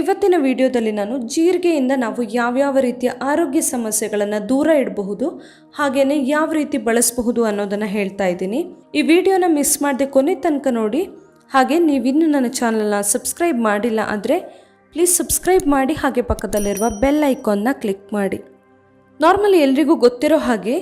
ಇವತ್ತಿನ ವಿಡಿಯೋದಲ್ಲಿ ನಾನು ಜೀರಿಗೆಯಿಂದ ನಾವು ಯಾವ್ಯಾವ ರೀತಿಯ ಆರೋಗ್ಯ ಸಮಸ್ಯೆಗಳನ್ನು ದೂರ ಇಡಬಹುದು ಹಾಗೆಯೇ ಯಾವ ರೀತಿ ಬಳಸಬಹುದು ಅನ್ನೋದನ್ನು ಹೇಳ್ತಾ ಇದ್ದೀನಿ. ಈ ವಿಡಿಯೋನ ಮಿಸ್ ಮಾಡದೆ ಕೊನೆ ತನಕ ನೋಡಿ. ಹಾಗೆ ನೀವಿನ್ನೂ ನನ್ನ ಚಾನಲ್ನ ಸಬ್ಸ್ಕ್ರೈಬ್ ಮಾಡಿಲ್ಲ ಆದರೆ ಪ್ಲೀಸ್ ಸಬ್ಸ್ಕ್ರೈಬ್ ಮಾಡಿ, ಹಾಗೆ ಪಕ್ಕದಲ್ಲಿರುವ ಬೆಲ್ ಐಕಾನ್ನ ಕ್ಲಿಕ್ ಮಾಡಿ. ನಾರ್ಮಲಿ ಎಲ್ರಿಗೂ ಗೊತ್ತಿರೋ ಹಾಗೆ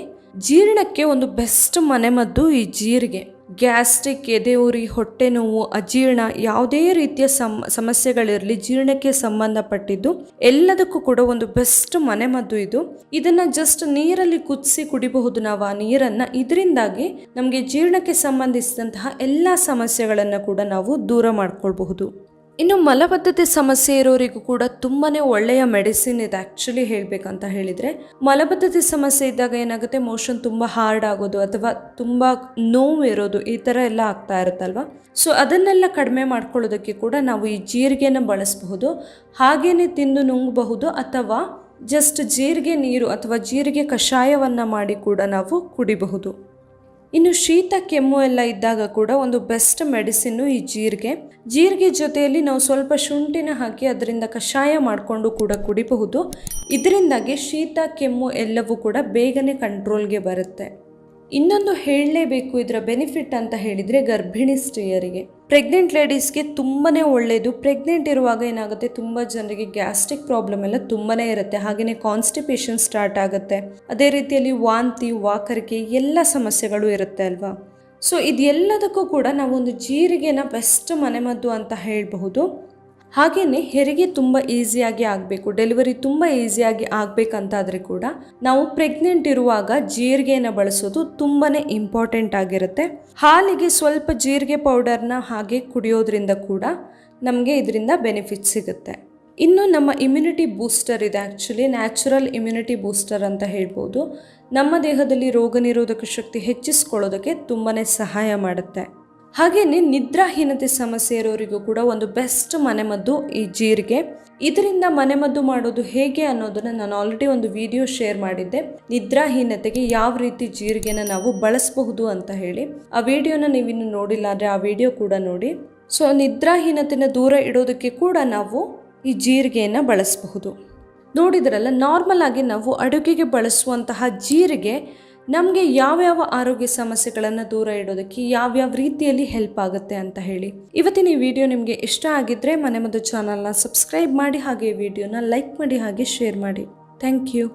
ಜೀರ್ಣಕ್ಕೆ ಒಂದು ಬೆಸ್ಟ್ ಮನೆಮದ್ದು ಈ ಜೀರಿಗೆ. ಗ್ಯಾಸ್ಟ್ರಿಕ್ ಎದೆ ಉರಿ ಹೊಟ್ಟೆ ನೋವು, ಅಜೀರ್ಣ ಯಾವುದೇ ರೀತಿಯ ಸಮ ಸಮಸ್ಯೆಗಳಿರಲಿ, ಜೀರ್ಣಕ್ಕೆ ಸಂಬಂಧಪಟ್ಟಿದ್ದು ಎಲ್ಲದಕ್ಕೂ ಕೂಡ ಒಂದು ಬೆಸ್ಟ್ ಮನೆಮದ್ದು ಇದು. ಇದನ್ನ ಜಸ್ಟ್ ನೀರಲ್ಲಿ ಕುದಿಸಿ ಕುಡಿಬಹುದು ನಾವು ಆ ನೀರನ್ನ. ಇದರಿಂದಾಗಿ ನಮಗೆ ಜೀರ್ಣಕ್ಕೆ ಸಂಬಂಧಿಸಿದಂತಹ ಎಲ್ಲ ಸಮಸ್ಯೆಗಳನ್ನು ಕೂಡ ನಾವು ದೂರ ಮಾಡ್ಕೊಳ್ಬಹುದು. ಇನ್ನು ಮಲಬದ್ಧತೆ ಸಮಸ್ಯೆ ಇರೋರಿಗೂ ಕೂಡ ತುಂಬಾನೇ ಒಳ್ಳೆಯ ಮೆಡಿಸಿನ್ ಇದೆ ಆ್ಯಕ್ಚುಲಿ ಹೇಳಬೇಕಂತ ಹೇಳಿದರೆ. ಮಲಬದ್ಧತೆ ಸಮಸ್ಯೆ ಇದ್ದಾಗ ಏನಾಗುತ್ತೆ? ಮೋಷನ್ ತುಂಬ ಹಾರ್ಡ್ ಆಗೋದು ಅಥವಾ ತುಂಬ ನೋವು ಇರೋದು ಈ ಥರ ಎಲ್ಲ ಆಗ್ತಾ ಇರುತ್ತಲ್ವ? ಸೊ ಅದನ್ನೆಲ್ಲ ಕಡಿಮೆ ಮಾಡ್ಕೊಳ್ಳೋದಕ್ಕೆ ಕೂಡ ನಾವು ಈ ಜೀರಿಗೆನ ಬಳಸಬಹುದು. ಹಾಗೇನೆ ತಿಂದು ನುಂಗಬಹುದು ಅಥವಾ ಜಸ್ಟ್ ಜೀರಿಗೆ ನೀರು ಅಥವಾ ಜೀರಿಗೆ ಕಷಾಯವನ್ನು ಮಾಡಿ ಕೂಡ ನಾವು ಕುಡಿಬಹುದು. ಇನ್ನು ಶೀತ, ಕೆಮ್ಮು ಎಲ್ಲ ಇದ್ದಾಗ ಕೂಡ ಒಂದು ಬೆಸ್ಟ್ ಮೆಡಿಸಿನ್ನು ಈ ಜೀರಿಗೆ. ಜೀರಿಗೆ ಜೊತೆಯಲ್ಲಿ ನಾವು ಸ್ವಲ್ಪ ಶುಂಠಿನ ಹಾಕಿ ಅದರಿಂದ ಕಷಾಯ ಮಾಡಿಕೊಂಡು ಕೂಡ ಕುಡಿಬಹುದು. ಇದರಿಂದಾಗಿ ಶೀತ, ಕೆಮ್ಮು ಎಲ್ಲವೂ ಕೂಡ ಬೇಗನೆ ಕಂಟ್ರೋಲ್ಗೆ ಬರುತ್ತೆ. ಇನ್ನೊಂದು ಹೇಳಲೇಬೇಕು, ಇದರ ಬೆನಿಫಿಟ್ ಅಂತ ಹೇಳಿದರೆ ಗರ್ಭಿಣಿ ಸ್ತ್ರೀಯರಿಗೆ. ಪ್ರೆಗ್ನೆಂಟ್ ಲೇಡೀಸ್ಗೆ ತುಂಬಾ ಒಳ್ಳೆಯದು ಪ್ರೆಗ್ನೆಂಟ್ ಇರುವಾಗ ಏನಾಗುತ್ತೆ? ತುಂಬ ಜನರಿಗೆ ಗ್ಯಾಸ್ಟ್ರಿಕ್ ಪ್ರಾಬ್ಲಮ್ ಎಲ್ಲ ತುಂಬಾ ಇರುತ್ತೆ. ಹಾಗೆಯೇ ಕಾನ್ಸ್ಟಿಪೇಷನ್ ಸ್ಟಾರ್ಟ್ ಆಗುತ್ತೆ. ಅದೇ ರೀತಿಯಲ್ಲಿ ವಾಂತಿ, ವಾಕರಿಕೆ ಎಲ್ಲ ಸಮಸ್ಯೆಗಳು ಇರುತ್ತೆ ಅಲ್ವಾ? ಸೊ ಇದೆಲ್ಲದಕ್ಕೂ ಕೂಡ ನಾವೊಂದು ಜೀರಿಗೆನ ಬೆಸ್ಟ್ ಮನೆಮದ್ದು ಅಂತ ಹೇಳಬಹುದು. ಹಾಗೆಯೇ ಹೆರಿಗೆ ತುಂಬ ಈಸಿಯಾಗಿ ಆಗಬೇಕು, ಡೆಲಿವರಿ ತುಂಬ ಈಸಿಯಾಗಿ ಆಗಬೇಕಂತಾದರೆ ಕೂಡ ನಾವು ಪ್ರೆಗ್ನೆಂಟ್ ಇರುವಾಗ ಜೀರಿಗೆನ ಬಳಸೋದು ತುಂಬಾ ಇಂಪಾರ್ಟೆಂಟ್ ಆಗಿರುತ್ತೆ. ಹಾಲಿಗೆ ಸ್ವಲ್ಪ ಜೀರಿಗೆ ಪೌಡರ್ನ ಹಾಗೆ ಕುಡಿಯೋದ್ರಿಂದ ಕೂಡ ನಮಗೆ ಇದರಿಂದ ಬೆನಿಫಿಟ್ ಸಿಗುತ್ತೆ. ಇನ್ನು ನಮ್ಮ ಇಮ್ಯುನಿಟಿ ಬೂಸ್ಟರ್ ಇದೆ ಆ್ಯಕ್ಚುಲಿ ನ್ಯಾಚುರಲ್ ಇಮ್ಯುನಿಟಿ ಬೂಸ್ಟರ್ ಅಂತ ಹೇಳ್ಬೋದು. ನಮ್ಮ ದೇಹದಲ್ಲಿ ರೋಗ ನಿರೋಧಕ ಶಕ್ತಿ ಹೆಚ್ಚಿಸ್ಕೊಳ್ಳೋದಕ್ಕೆ ತುಂಬಾ ಸಹಾಯ ಮಾಡುತ್ತೆ. ಹಾಗೆಯೇ ನಿದ್ರಾಹೀನತೆ ಸಮಸ್ಯೆ ಇರೋರಿಗೂ ಕೂಡ ಒಂದು ಬೆಸ್ಟ್ ಮನೆಮದ್ದು ಈ ಜೀರಿಗೆ. ಇದರಿಂದ ಮನೆಮದ್ದು ಮಾಡೋದು ಹೇಗೆ ಅನ್ನೋದನ್ನು ನಾನು ಆಲ್ರೆಡಿ ಒಂದು ವಿಡಿಯೋ ಶೇರ್ ಮಾಡಿದ್ದೆ. ನಿದ್ರಾಹೀನತೆಗೆ ಯಾವ ರೀತಿ ಜೀರಿಗೆನ ನಾವು ಬಳಸಬಹುದು ಅಂತ ಹೇಳಿ. ಆ ವಿಡಿಯೋನ ನೀವಿನ್ನು ನೋಡಿಲ್ಲ ಅಂದರೆ ಆ ವಿಡಿಯೋ ಕೂಡ ನೋಡಿ. ಸೊ ನಿದ್ರಾಹೀನತೆನ ದೂರ ಇಡೋದಕ್ಕೆ ಕೂಡ ನಾವು ಈ ಜೀರಿಗೆಯನ್ನು ಬಳಸಬಹುದು. ನೋಡಿದ್ರಲ್ಲ ನಾರ್ಮಲ್ ಆಗಿ ನಾವು ಅಡುಗೆಗೆ ಬಳಸುವಂತಹ ಜೀರಿಗೆ ನಮಗೆ ಯಾವ್ಯಾವ ಆರೋಗ್ಯ ಸಮಸ್ಯೆಗಳನ್ನು ದೂರ ಇಡೋದಕ್ಕೆ ಯಾವ್ಯಾವ ರೀತಿಯಲ್ಲಿ ಹೆಲ್ಪ್ ಆಗುತ್ತೆ ಅಂತ ಹೇಳಿ. ಇವತ್ತಿನ ಈ ವಿಡಿಯೋ ನಿಮಗೆ ಇಷ್ಟ ಆಗಿದ್ದರೆ ಮನೆ ಮದ್ದು ಚಾನಲ್ನ ಸಬ್ಸ್ಕ್ರೈಬ್ ಮಾಡಿ ಹಾಗೆ ವಿಡಿಯೋನ ಲೈಕ್ ಮಾಡಿ ಹಾಗೆ ಶೇರ್ ಮಾಡಿ. Thank you